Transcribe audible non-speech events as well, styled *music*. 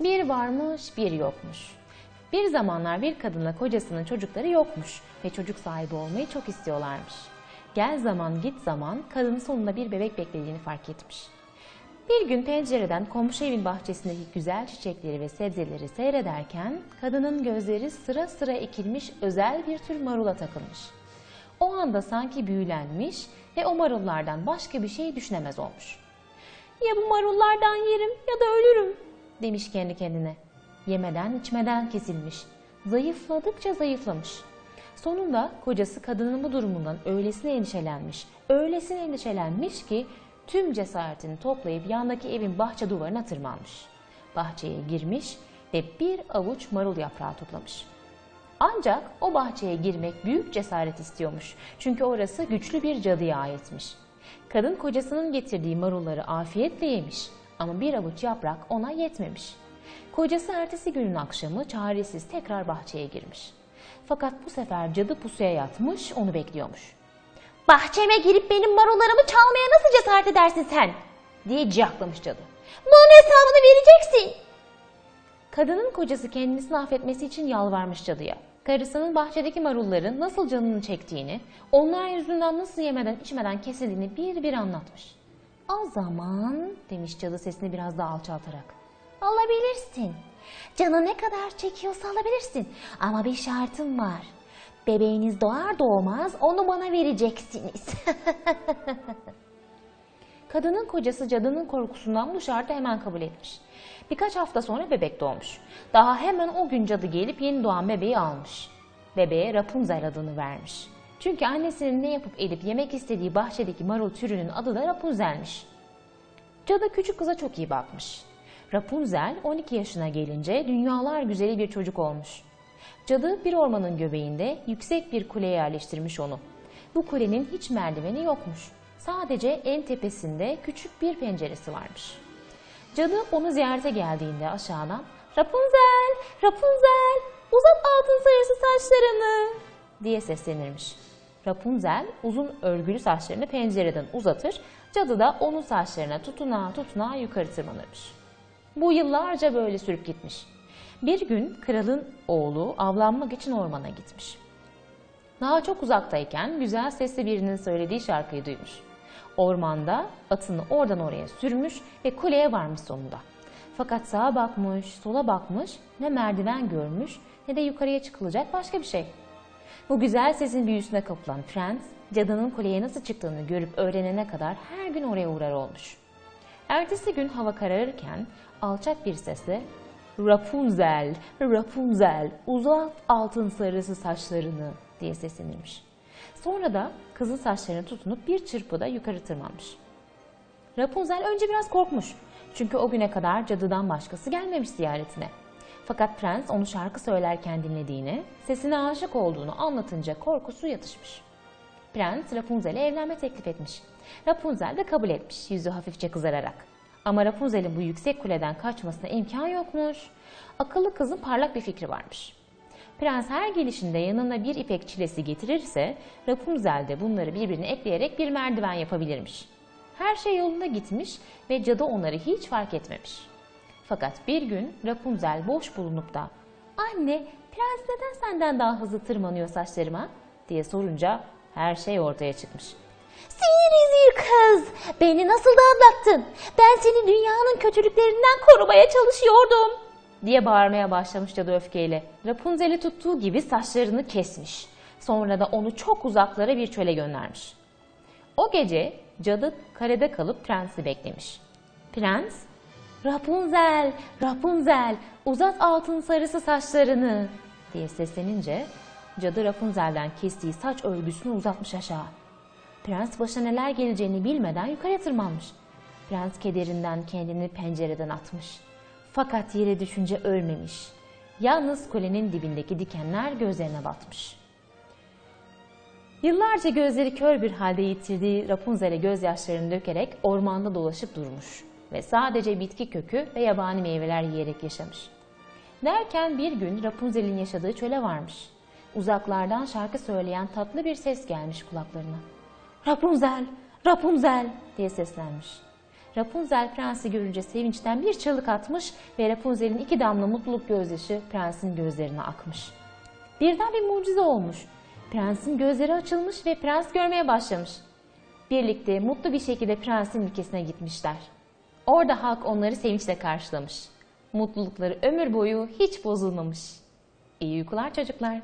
Bir varmış, bir yokmuş. Bir zamanlar bir kadınla kocasının çocukları yokmuş ve çocuk sahibi olmayı çok istiyorlarmış. Gel zaman git zaman kadın sonunda bir bebek beklediğini fark etmiş. Bir gün pencereden komşu evin bahçesindeki güzel çiçekleri ve sebzeleri seyrederken kadının gözleri sıra sıra ekilmiş özel bir tür marula takılmış. O anda sanki büyülenmiş ve o marullardan başka bir şey düşünemez olmuş. Ya bu marullardan yerim ya da ölürüm demiş kendi kendine. Yemeden içmeden kesilmiş. Zayıfladıkça zayıflamış. Sonunda kocası kadının bu durumundan öylesine endişelenmiş, öylesine endişelenmiş ki tüm cesaretini toplayıp yandaki evin bahçe duvarına tırmanmış. Bahçeye girmiş ve bir avuç marul yaprağı toplamış. Ancak o bahçeye girmek büyük cesaret istiyormuş. Çünkü orası güçlü bir cadıya aitmiş. Kadın kocasının getirdiği marulları afiyetle yemiş ama bir avuç yaprak ona yetmemiş. Kocası ertesi günün akşamı çaresiz tekrar bahçeye girmiş. Fakat bu sefer cadı pusuya yatmış onu bekliyormuş. Bahçeme girip benim marullarımı çalmaya nasıl cesaret edersin sen? diye ciyaklamış cadı. Bunun hesabını vereceksin. Kadının kocası kendisini affetmesi için yalvarmış cadıya. Karısının bahçedeki marulların nasıl canını çektiğini, onlar yüzünden nasıl yemeden içmeden kesildiğini bir bir anlatmış. O zaman demiş cadı sesini biraz daha alçaltarak. Alabilirsin. Canı ne kadar çekiyorsa alabilirsin. Ama bir şartım var. Bebeğiniz doğar doğmaz onu bana vereceksiniz. *laughs* Kadının kocası cadının korkusundan bu şartı hemen kabul etmiş. Birkaç hafta sonra bebek doğmuş. Daha hemen o gün cadı gelip yeni doğan bebeği almış. Bebeğe Rapunzel adını vermiş. Çünkü annesinin ne yapıp edip yemek istediği bahçedeki marul türünün adı da Rapunzel'miş. Cadı küçük kıza çok iyi bakmış. Rapunzel 12 yaşına gelince dünyalar güzeli bir çocuk olmuş. Cadı bir ormanın göbeğinde yüksek bir kuleye yerleştirmiş onu. Bu kulenin hiç merdiveni yokmuş. Sadece en tepesinde küçük bir penceresi varmış. Cadı onu ziyarete geldiğinde aşağıdan Rapunzel, Rapunzel uzat altın sarısı saçlarını diye seslenirmiş. Rapunzel uzun örgülü saçlarını pencereden uzatır, cadı da onun saçlarına tutuna tutuna yukarı tırmanırmış. Bu yıllarca böyle sürüp gitmiş. Bir gün kralın oğlu avlanmak için ormana gitmiş. Daha çok uzaktayken güzel sesli birinin söylediği şarkıyı duymuş. Ormanda atını oradan oraya sürmüş ve kuleye varmış sonunda. Fakat sağa bakmış, sola bakmış, ne merdiven görmüş ne de yukarıya çıkılacak başka bir şey. Bu güzel sesin büyüsüne kapılan prens, cadının kuleye nasıl çıktığını görüp öğrenene kadar her gün oraya uğrar olmuş. Ertesi gün hava kararırken alçak bir sesle Rapunzel, Rapunzel uzat altın sarısı saçlarını diye seslenirmiş. Sonra da kızın saçlarını tutunup bir çırpıda yukarı tırmanmış. Rapunzel önce biraz korkmuş. Çünkü o güne kadar cadıdan başkası gelmemiş ziyaretine. Fakat prens onu şarkı söylerken dinlediğini, sesine aşık olduğunu anlatınca korkusu yatışmış. Prens Rapunzel'e evlenme teklif etmiş. Rapunzel de kabul etmiş yüzü hafifçe kızararak. Ama Rapunzel'in bu yüksek kuleden kaçmasına imkan yokmuş. Akıllı kızın parlak bir fikri varmış. Prens her gelişinde yanına bir ipek çilesi getirirse Rapunzel de bunları birbirine ekleyerek bir merdiven yapabilirmiş. Her şey yolunda gitmiş ve cadı onları hiç fark etmemiş. Fakat bir gün Rapunzel boş bulunup da ''Anne, prens neden senden daha hızlı tırmanıyor saçlarıma?'' diye sorunca her şey ortaya çıkmış. rezil kız! Beni nasıl da aldattın? Ben seni dünyanın kötülüklerinden korumaya çalışıyordum!'' diye bağırmaya başlamış cadı öfkeyle. Rapunzel'i tuttuğu gibi saçlarını kesmiş. Sonra da onu çok uzaklara bir çöle göndermiş. O gece cadı karede kalıp prensi beklemiş. Prens, Rapunzel, Rapunzel, uzat altın sarısı saçlarını diye seslenince cadı Rapunzel'den kestiği saç örgüsünü uzatmış aşağı. Prens başına neler geleceğini bilmeden yukarı tırmanmış. Prens kederinden kendini pencereden atmış. Fakat yere düşünce ölmemiş. Yalnız kulenin dibindeki dikenler gözlerine batmış. Yıllarca gözleri kör bir halde yitirdiği Rapunzel'e gözyaşlarını dökerek ormanda dolaşıp durmuş ve sadece bitki kökü ve yabani meyveler yiyerek yaşamış. Derken bir gün Rapunzel'in yaşadığı çöle varmış. Uzaklardan şarkı söyleyen tatlı bir ses gelmiş kulaklarına. Rapunzel, Rapunzel diye seslenmiş. Rapunzel prensi görünce sevinçten bir çığlık atmış ve Rapunzel'in iki damla mutluluk gözyaşı prensin gözlerine akmış. Birden bir mucize olmuş. Prensin gözleri açılmış ve prens görmeye başlamış. Birlikte mutlu bir şekilde prensin ülkesine gitmişler. Orada halk onları sevinçle karşılamış. Mutlulukları ömür boyu hiç bozulmamış. İyi uykular çocuklar.